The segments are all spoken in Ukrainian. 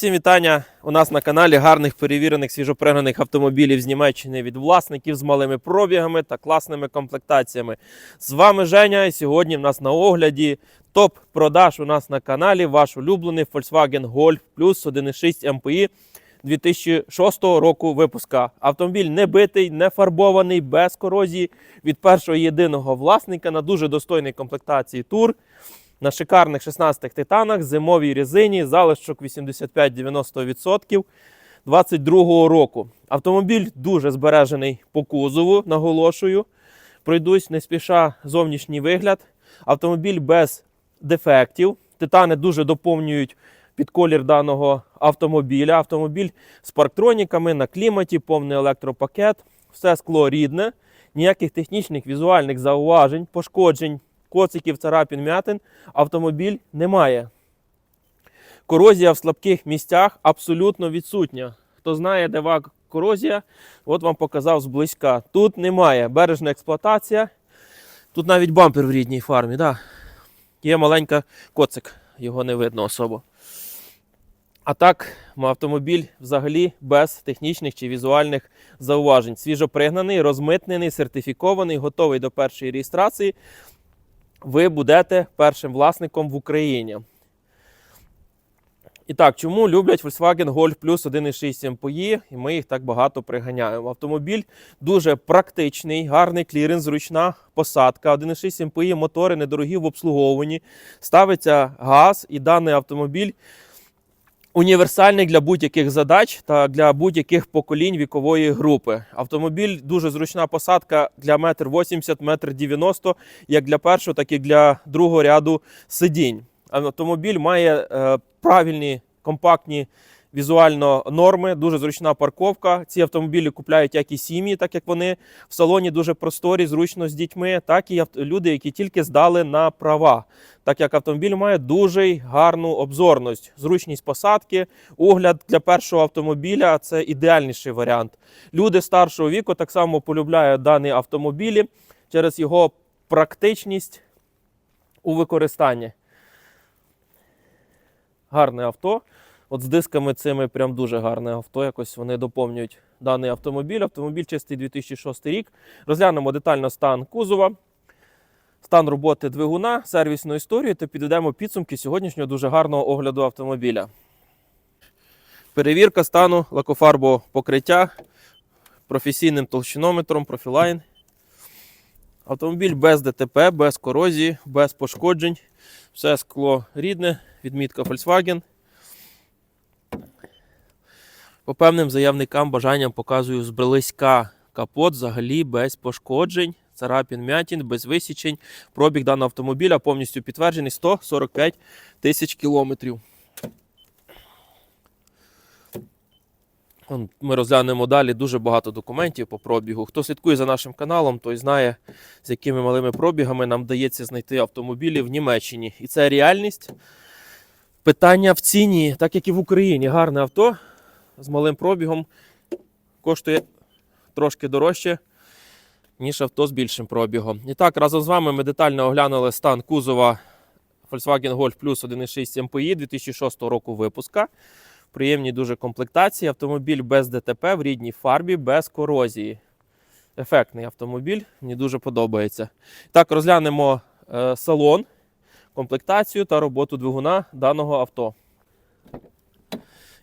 Всім вітання у нас на каналі гарних перевірених свіжопригнаних автомобілів з Німеччини від власників з малими пробігами та класними комплектаціями. З вами Женя, і сьогодні в нас на огляді топ продаж у нас на каналі. Ваш улюблений Volkswagen Golf Plus 1.6 MPI 2006 року випуска. Автомобіль не битий, не фарбований, без корозії від першого єдиного власника на дуже достойній комплектації тур на шикарних 16 титанах, зимовій резині, залишок 85-90% 22 року. Автомобіль дуже збережений по кузову, наголошую. Пройдусь не спіша зовнішній вигляд. Автомобіль без дефектів. Титани дуже доповнюють під колір даного автомобіля. Автомобіль з парктроніками на кліматі, повний електропакет, все скло рідне, ніяких технічних візуальних зауважень, пошкоджень, коциків, царапін, м'ятин автомобіль не має. Корозія в слабких місцях абсолютно відсутня. Хто знає, де ва корозія, от вам показав зблизька. Тут немає бережна експлуатація. Тут навіть бампер в рідній фармі. Да. Є маленька коцик, його не видно особо. А так, автомобіль взагалі без технічних чи візуальних зауважень. Свіжопригнаний, розмитнений, сертифікований, готовий до першої реєстрації. Ви будете першим власником в Україні. І так, чому люблять Volkswagen Golf Plus 1.6 MPI, і ми їх так багато приганяємо. Автомобіль дуже практичний, гарний кліренс, зручна посадка. 1.6 MPI мотори недорогі в обслуговуванні. Ставиться газ, і даний автомобіль універсальний для будь-яких задач та для будь-яких поколінь вікової групи. Автомобіль дуже зручна посадка для 1,80 м, 1,90 м, як для першого, так і для другого ряду сидінь. Автомобіль має е, правильні компактні візуально норми, дуже зручна парковка. Ці автомобілі купляють як і сім'ї, так як вони в салоні дуже просторі, зручно з дітьми, так і люди, які тільки здали на права. Так як автомобіль має дуже гарну обзорність, зручність посадки, огляд для першого автомобіля це ідеальніший варіант. Люди старшого віку так само полюбляють дані автомобілі через його практичність у використанні. Гарне авто. От з дисками цими прям дуже гарне авто. Якось вони доповнюють даний автомобіль. Автомобіль чистий 2006 рік. Розглянемо детально стан кузова, стан роботи двигуна, сервісну історію та підведемо підсумки сьогоднішнього дуже гарного огляду автомобіля. Перевірка стану лакофарбового покриття професійним толщинометром Profiline. Автомобіль без ДТП, без корозії, без пошкоджень. Все скло рідне, відмітка Volkswagen. По певним заявникам бажанням показую зблизька капот взагалі без пошкоджень, царапін м'ятін, без висічень. Пробіг даного автомобіля повністю підтверджений 145 тисяч кілометрів. Ми розглянемо далі дуже багато документів по пробігу. Хто слідкує за нашим каналом, той знає, з якими малими пробігами нам вдається знайти автомобілі в Німеччині. І це реальність. Питання в ціні, так як і в Україні. Гарне авто з малим пробігом коштує трошки дорожче, ніж авто з більшим пробігом. І так, разом з вами ми детально оглянули стан кузова Volkswagen Golf Plus 1.6 MPI 2006 року випуска. Приємні дуже комплектації. Автомобіль без ДТП в рідній фарбі, без корозії. Ефектний автомобіль, мені дуже подобається. Так, розглянемо е, салон, комплектацію та роботу двигуна даного авто.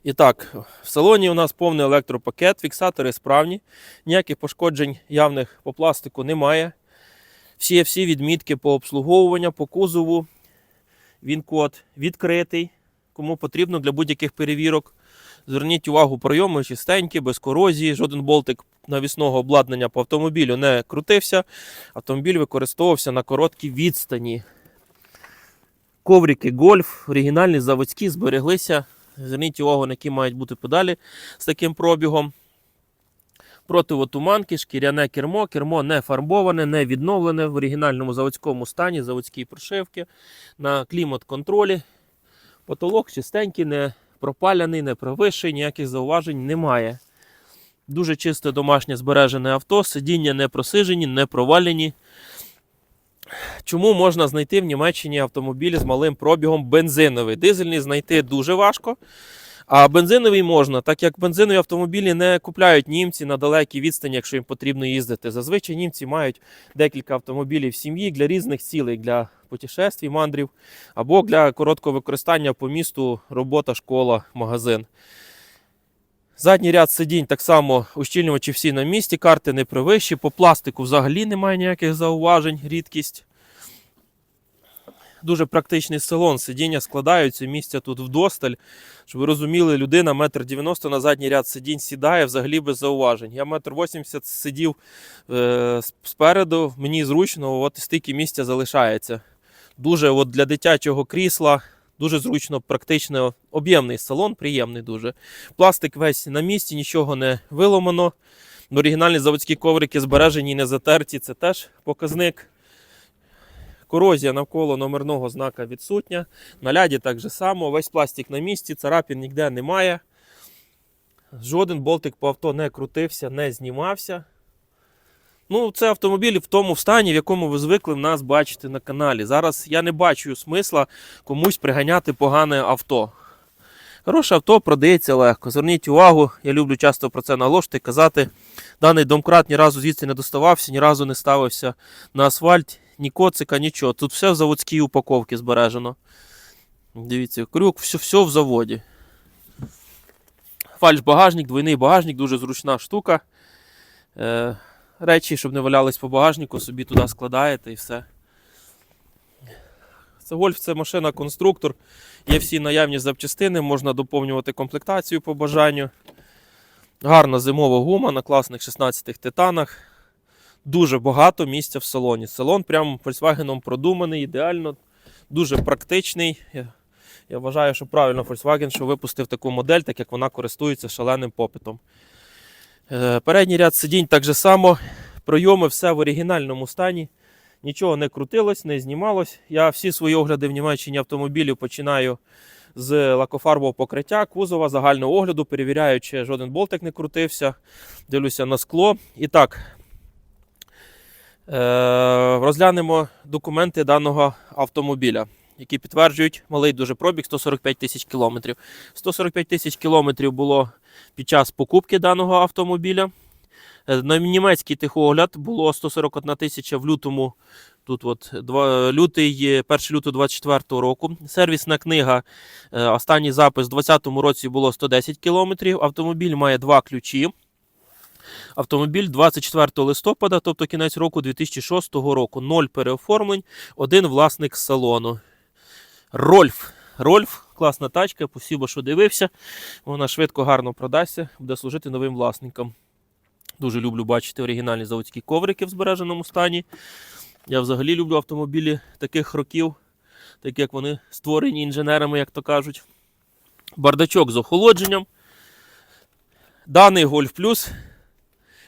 І так, в салоні у нас повний електропакет, фіксатори справні, ніяких пошкоджень явних по пластику немає. Всі всі відмітки по обслуговуванню, по кузову. Він код відкритий, кому потрібно для будь-яких перевірок. Зверніть увагу, пройоми чистенькі, без корозії, жоден болтик навісного обладнання по автомобілю не крутився. Автомобіль використовувався на короткій відстані. Коврики гольф, оригінальні заводські, збереглися. Зверніть увагу, на які мають бути педалі з таким пробігом. Противотуманки, шкіряне кермо, кермо не фарбоване, не відновлене в оригінальному заводському стані, заводські прошивки на клімат-контролі. Потолок чистенький, не пропаляний, не провищий, ніяких зауважень немає. Дуже чисте домашнє збережене авто, сидіння не просижені, не провалені. Чому можна знайти в Німеччині автомобіль з малим пробігом бензиновий? Дизельний знайти дуже важко. А бензиновий можна, так як бензинові автомобілі не купляють німці на далекій відстані, якщо їм потрібно їздити. Зазвичай німці мають декілька автомобілів в сім'ї для різних цілей, для путешествій, мандрів або для короткого використання по місту, робота, школа, магазин. Задній ряд сидінь так само ущільнювачі всі на місці, карти не привищі. По пластику взагалі немає ніяких зауважень, рідкість. Дуже практичний салон. Сидіння складаються, місця тут вдосталь. Щоб ви розуміли, людина метр дев'яносто на задній ряд сидінь сідає взагалі без зауважень. Я метр вісімдесят сидів е, спереду, мені зручно, от стільки місця залишається. Дуже от для дитячого крісла, дуже зручно, практично об'ємний салон, приємний дуже. Пластик весь на місці, нічого не виломано. Оригінальні заводські коврики збережені, і не затерті, це теж показник. Корозія навколо номерного знака відсутня. На ляді так же само, весь пластик на місці, царапін ніде немає. Жоден болтик по авто не крутився, не знімався. Ну, це автомобіль в тому стані, в якому ви звикли нас бачити на каналі. Зараз я не бачу смисла комусь приганяти погане авто. Хороше авто продається легко. Зверніть увагу, я люблю часто про це наголошувати, казати. Даний домкрат ні разу звідси не доставався, ні разу не ставився на асфальт, ні коцика, нічого. Тут все в заводській упаковці збережено. Дивіться, крюк, все, все в заводі. Фальш-багажник, двойний багажник, дуже зручна штука. Е, речі, щоб не валялись по багажнику, собі туди складаєте і все. Це гольф, це машина-конструктор. Є всі наявні запчастини, можна доповнювати комплектацію по бажанню. Гарна зимова гума на класних 16 титанах. Дуже багато місця в салоні. Салон прям Volkswagen продуманий, ідеально, дуже практичний. Я, я вважаю, що правильно Volkswagen що випустив таку модель, так як вона користується шаленим попитом. Е, передній ряд сидінь так же само. Пройоми все в оригінальному стані. Нічого не крутилось, не знімалось. Я всі свої огляди в Німеччині автомобілів починаю з лакофарбового покриття, кузова, загального огляду, перевіряю, чи жоден болтик не крутився. Дивлюся на скло. І так, е- розглянемо документи даного автомобіля, які підтверджують малий дуже пробіг 145 тисяч кілометрів. 145 тисяч кілометрів було під час покупки даного автомобіля. Е, На німецький техогляд було 141 тисяча в лютому. Тут от два- лютий, е, 1 лютого 24 року. Сервісна книга. е, Останній запис у 2020 році було 110 кілометрів. Автомобіль має два ключі. Автомобіль 24 листопада, тобто кінець року 2006 року. Ноль переоформлень, один власник салону. Рольф. Рольф, класна тачка, спасибо, що дивився. Вона швидко, гарно продасться, буде служити новим власникам. Дуже люблю бачити оригінальні заводські коврики в збереженому стані. Я взагалі люблю автомобілі таких років, так як вони створені інженерами, як то кажуть. Бардачок з охолодженням. Даний Golf Plus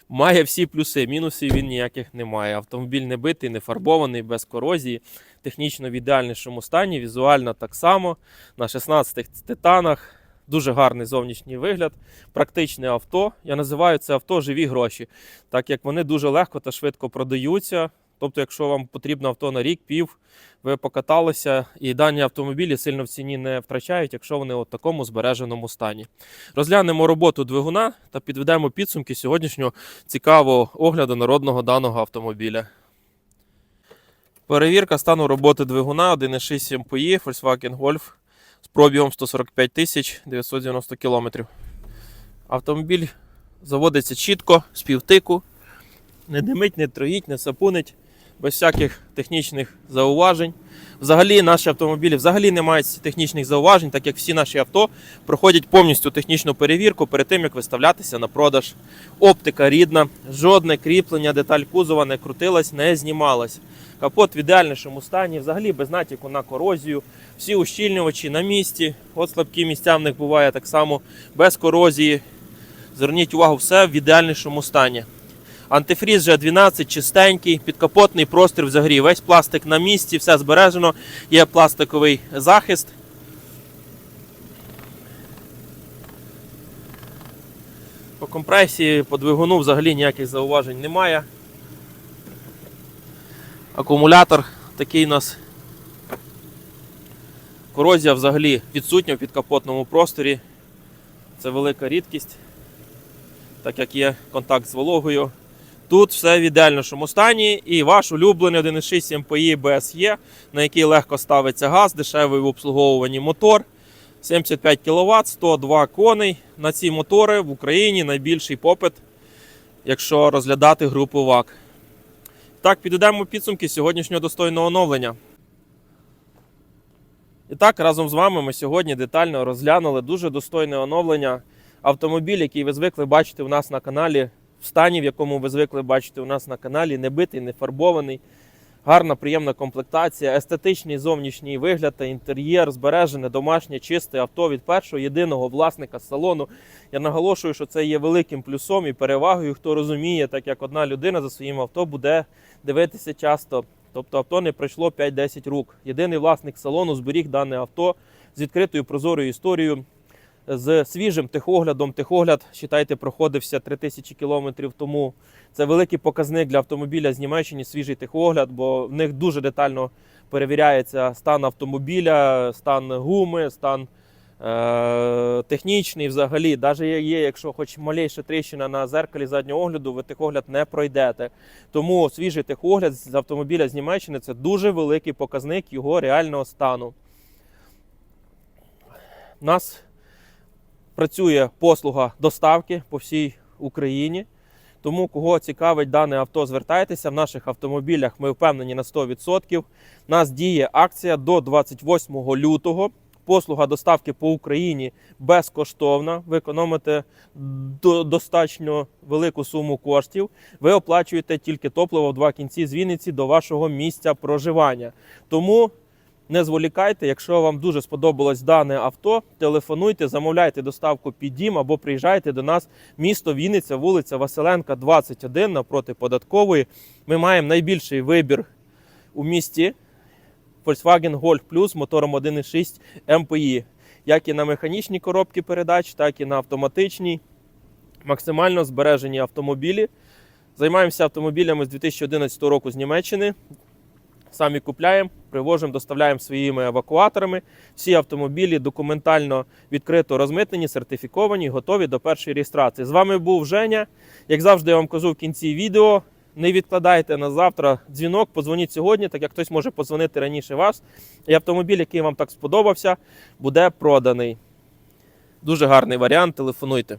має всі плюси. Мінусів він ніяких не має. Автомобіль не битий, не фарбований, без корозії. Технічно в ідеальнішому стані, візуально так само. На 16 титанах. Дуже гарний зовнішній вигляд, практичне авто. Я називаю це авто живі гроші, так як вони дуже легко та швидко продаються. Тобто, якщо вам потрібно авто на рік, пів, ви покаталися, і дані автомобілі сильно в ціні не втрачають, якщо вони у такому збереженому стані. Розглянемо роботу двигуна та підведемо підсумки сьогоднішнього цікавого огляду народного даного автомобіля. Перевірка стану роботи двигуна 1,6 MPI Volkswagen Golf з пробігом 145 тисяч 990 кілометрів. Автомобіль заводиться чітко, з півтику, не димить, не троїть, не сапунить, без всяких технічних зауважень. Взагалі, наші автомобілі взагалі не мають технічних зауважень, так як всі наші авто проходять повністю технічну перевірку перед тим, як виставлятися на продаж. Оптика рідна, жодне кріплення, деталь кузова не крутилась, не знімалась. Капот в ідеальнішому стані, взагалі без натяку на корозію. Всі ущільнювачі на місці. От слабкі місця в них буває так само без корозії. Зверніть увагу, все в ідеальнішому стані. Антифріз вже 12 чистенький, підкапотний простір взагалі. Весь пластик на місці, все збережено. Є пластиковий захист. По компресії, по двигуну взагалі ніяких зауважень немає. Акумулятор такий у нас. Корозія взагалі відсутня в підкапотному просторі. Це велика рідкість, так як є контакт з вологою. Тут все в ідеальному стані і ваш улюблений 1.6 MPI BSE, на який легко ставиться газ, дешевий в обслуговуванні мотор. 75 кВт, 102 коней. На ці мотори в Україні найбільший попит, якщо розглядати групу ВАК. Так, підведемо підсумки сьогоднішнього достойного оновлення. І так, разом з вами ми сьогодні детально розглянули дуже достойне оновлення. Автомобіль, який ви звикли бачити у нас на каналі, в стані, в якому ви звикли бачити у нас на каналі, не битий, не фарбований. Гарна, приємна комплектація, естетичний зовнішній вигляд та інтер'єр, збережене домашнє чисте авто від першого єдиного власника салону. Я наголошую, що це є великим плюсом і перевагою, хто розуміє, так як одна людина за своїм авто буде дивитися часто. Тобто авто не пройшло 5-10 рук. Єдиний власник салону зберіг дане авто з відкритою прозорою історією, з свіжим техоглядом. Техогляд, вважайте, проходився 3000 кілометрів тому. Це великий показник для автомобіля з Німеччини, свіжий техогляд, бо в них дуже детально перевіряється стан автомобіля, стан гуми, стан е- технічний взагалі. Навіть є, якщо хоч малейша тріщина на зеркалі заднього огляду, ви техогляд не пройдете. Тому свіжий техогляд з автомобіля з Німеччини це дуже великий показник його реального стану. Нас працює послуга доставки по всій Україні. Тому, кого цікавить дане авто, звертайтеся. В наших автомобілях ми впевнені на 100%. У нас діє акція до 28 лютого. Послуга доставки по Україні безкоштовна. Ви економите достатньо велику суму коштів. Ви оплачуєте тільки топливо в два кінці з Вінниці до вашого місця проживання. Тому не зволікайте, якщо вам дуже сподобалось дане авто, телефонуйте, замовляйте доставку під дім або приїжджайте до нас, місто Вінниця, вулиця Василенка, 21 напроти податкової. Ми маємо найбільший вибір у місті Volkswagen Golf Plus мотором 1.6 MPI, як і на механічній коробці передач, так і на автоматичній. Максимально збережені автомобілі. Займаємося автомобілями з 2011 року з Німеччини. Самі купляємо, привозимо, доставляємо своїми евакуаторами. Всі автомобілі документально відкрито розмитнені, сертифіковані, готові до першої реєстрації. З вами був Женя. Як завжди, я вам кажу в кінці відео. Не відкладайте на завтра дзвінок, подзвоніть сьогодні, так як хтось може подзвонити раніше вас. І автомобіль, який вам так сподобався, буде проданий. Дуже гарний варіант. Телефонуйте.